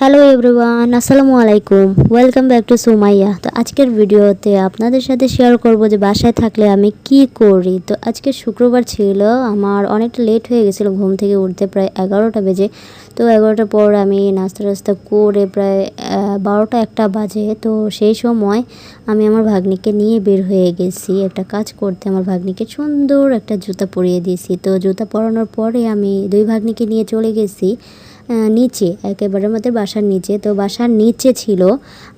Hello everyone আসসালামু আলাইকুম। Welcome back to Sumaiya তো আজকের ভিডিওতে আপনাদের সাথে শেয়ার করব যে বাসায় থাকলে আমি কি করি। তো আজকে শুক্রবার ছিল, আমার অনেকটা লেট হয়ে গেছিল, ঘুম থেকে উঠতে প্রায় এগারোটা বেজে। তো এগারোটার পর আমি নাস্তা টাস্তা করে প্রায় বারোটা একটা বাজে। তো সেই সময় আমি আমার ভাগ্নিকে নিয়ে বের হয়ে গেছি। একটা কাজ করতে আমার ভাগ্নিকে সুন্দর একটা জুতা পরিয়ে দিয়েছি। তো জুতা পরানোর পরে আমি দুই ভাগ্নিকে নিয়ে চলে গেছি। নিচে, একেবারে আমাদের বাসার নিচে। তো বাসার নিচে ছিল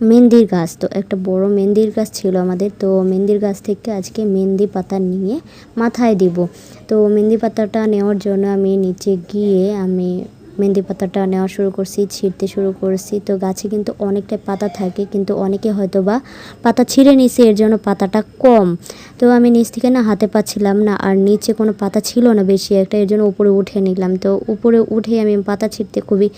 মেহেন্দির গাছ। তো একটা বড় মেহেন্দির গাছ ছিল আমাদের। তো মেহেন্দির গাছ থেকে আজকে মেহেন্দি পাতা নিয়ে মাথায় দিব। তো মেহেন্দি পাতাটা নেওয়ার জন্য আমি নিচে গিয়ে আমি মেহেন্দি পাতাটা নেওয়া শুরু করছি, ছিঁড়তে শুরু করছি। তো গাছে কিন্তু অনেকটাই পাতা থাকে, কিন্তু অনেকে হয়তো বা পাতা ছিঁড়ে নিছে, এর জন্য পাতাটা কম। তো আমি নিচ থেকে না হাতে পাচ্ছিলাম না, আর নিচে কোনো পাতা ছিল না বেশি একটা, এর জন্য উপরে উঠে নিলাম। তো উপরে উঠে আমি পাতা ছিঁড়তে খুবই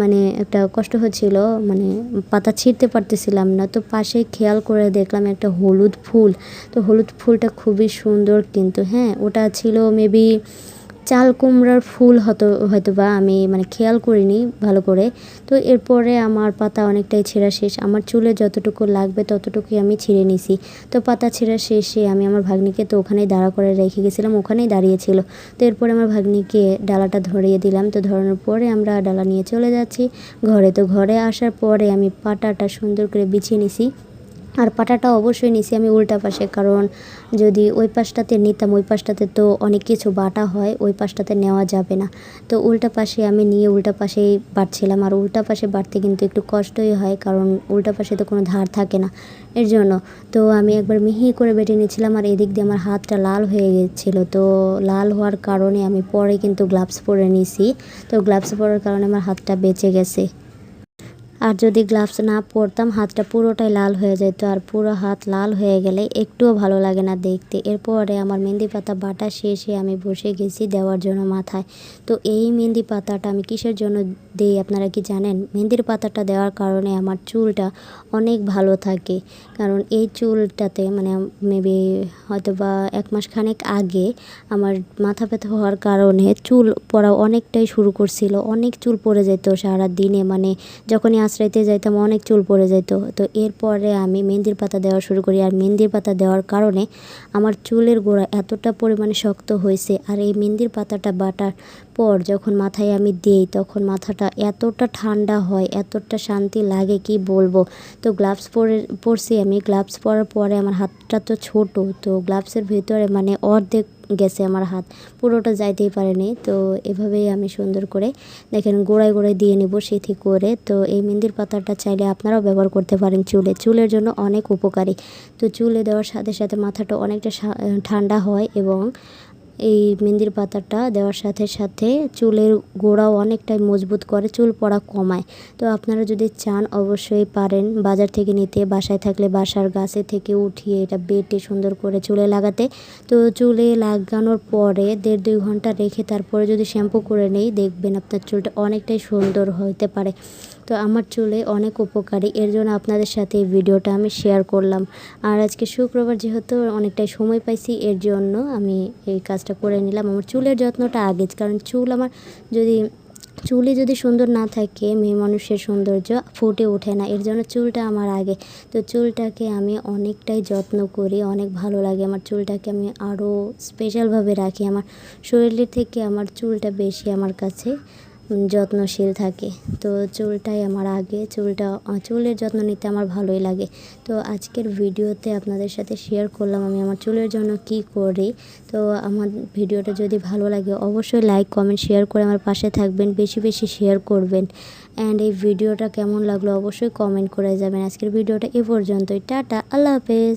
মানে একটা কষ্ট হচ্ছিল মানে পাতা ছিঁড়তে পারতেছিলাম না। তো পাশে খেয়াল করে দেখলাম একটা হলুদ ফুল। তো হলুদ ফুলটা খুবই সুন্দর কিন্তু হ্যাঁ ওটা ছিল মেবি চাল কুমড়ার ফুল হতো হয়তো বা আমি মানে খেয়াল করিনি ভালো করে। তো এরপরে আমার পাতা অনেকটাই ছেঁড়া শেষ। আমার চুলে যতটুকু লাগবে ততটুকুই আমি ছিঁড়ে নিছি। তো পাতা ছেঁড়া শেষে আমি আমার ভাগ্নিকে তো ওখানেই দাঁড়া করে রেখে গেছিলাম, ওখানেই দাঁড়িয়েছিল। তো এরপরে আমার ভাগ্নিকে ডালাটা ধরিয়ে দিলাম। তো ধরানোর পরে আমরা ডালা নিয়ে চলে যাচ্ছি ঘরে। তো ঘরে আসার পরে আমি পাটাটা সুন্দর করে বিছিয়ে নিছি। আর পাটাটা অবশ্যই নিছি আমি উল্টা পাশে, কারণ যদি ওই পাশটাতে নিতাম, ওই পাশটাতে তো অনেক কিছু বাটা হয়, ওই পাশটাতে নেওয়া যাবে না। তো উল্টা পাশে আমি নিয়ে উল্টা পাশেই বাটছিলাম আর উল্টা পাশে বাটতে কিন্তু একটু কষ্টই হয়, কারণ উল্টা পাশে তো কোনো ধার থাকে না। এর জন্য তো আমি একবার মিহি করে বেটে নিয়েছিলাম, আর এদিক দিয়ে আমার হাতটা লাল হয়ে গেছিল। তো লাল হওয়ার কারণে আমি পরে কিন্তু গ্লাভস পরে নিছি। তো গ্লাভস পরার কারণে আমার হাতটা বেঁচে গেছে। আর যদি গ্লাভস না পরতাম, হাতটা পুরোটাই লাল হয়ে যেত আর পুরো হাত লাল হয়ে গেলে একটুও ভালো লাগে না দেখতে। এরপরে আমার মেহেন্দি পাতা বাটা শেষে আমি বসে গেছি দেওয়ার জন্য মাথায়। তো এই মেহেন্দি পাতাটা আমি কিসের জন্য দিই আপনারা কি জানেন, মেহেন্দির পাতাটা দেওয়ার কারণে আমার চুলটা অনেক ভালো থাকে। কারণ এই চুলটাতে মানে মেবি হয়তো বা এক মাস খানেক আগে আমার মাথা ব্যথা হওয়ার কারণে চুল পড়া অনেকটাই শুরু করছিল, অনেক চুল পড়ে যেত সারা দিনে। মানে যখনই আশ্রয়তে যাইতাম অনেক চুল পড়ে যেত। তো এরপরে আমি মেহেন্দির পাতা দেওয়া শুরু করি। আর মেহেন্দির পাতা দেওয়ার কারণে আমার চুলের গোড়া এতটা পরিমাণে শক্ত হয়েছে। আর এই মেহেন্দির পাতাটা বাটার পর যখন মাথায় আমি দিই, তখন মাথাটা এতটা ঠান্ডা হয়, এতটা শান্তি লাগে, কি বলব? তো গ্লাভস পরে, পরছি আমি। গ্লাভস পরার পরে আমার হাতটা তো ছোট, তো গ্লাভসের ভিতরে মানে অর্ধেক গেছে আমার হাত। পুরোটা যাইতেই পারেনি। তো এভাবেই আমি সুন্দর করে, দেখেন গোড়ায় গোড়ায় দিয়ে নেব সেথি করে। তো এই মেহেন্দির পাতাটা চাইলে আপনারাও ব্যবহার করতে পারেন চুলে। চুলের জন্য অনেক উপকারী। তো চুলে দেওয়ার সাথে সাথে মাথাটা অনেকটা ঠান্ডা হয় এবং এই মেহেন্দির পাতাটা দেওয়ার সাথে সাথে চুলের গোড়াও অনেকটাই মজবুত করে, চুল পড়া কমায়। তো আপনারা যদি চান, অবশ্যই পারেন বাজার থেকে নিতে। বাসায় থাকলে বাসার গাছে থেকে উঠিয়ে এটা বেটে সুন্দর করে চুলে লাগাতে। তো চুলে লাগানোর পরে দেড় দুই ঘণ্টা রেখে তারপরে যদি শ্যাম্পু করে নেই, দেখবেন আপনার চুলটা অনেকটাই সুন্দর হতে পারে। তো আমার চুলে অনেক উপকারী। এর জন্য আপনাদের সাথে এই ভিডিওটা আমি শেয়ার করলাম। আর আজকে শুক্রবার যেহেতু অনেকটাই সময় পাইছি, এর জন্য আমি এই কাজটা করে নিলাম। আমার চুলের যত্নটা আগে কারণ চুল আমার যদি, চুলে যদি সুন্দর না থাকে, মেয়ে মানুষের সৌন্দর্য ফুটে ওঠে না। এর জন্য চুলটা আমার আগে। তো চুলটাকে আমি অনেকটাই যত্ন করি, অনেক ভালো লাগে। আমার চুলটাকে আমি আরও স্পেশালভাবে রাখি। আমার শরীরের থেকে আমার চুলটা বেশি আমার কাছে যত্নশীল থাকে। তো চুলটাই আমার আগে, চুলটা চুলের যত্ন নিতে আমার ভালোই লাগে। তো আজকের ভিডিওতে আপনাদের সাথে শেয়ার করলাম আমি আমার চুলের জন্য কি করি। তো আমার ভিডিওটা যদি ভালো লাগে অবশ্যই লাইক কমেন্ট শেয়ার করে আমার পাশে থাকবেন, বেশি বেশি শেয়ার করবেন। অ্যান্ড এই ভিডিওটা কেমন লাগল অবশ্যই কমেন্ট করে যাবেন আজকের ভিডিওটা এ পর্যন্তই। টাটা, আল্লাহ হাফেজ।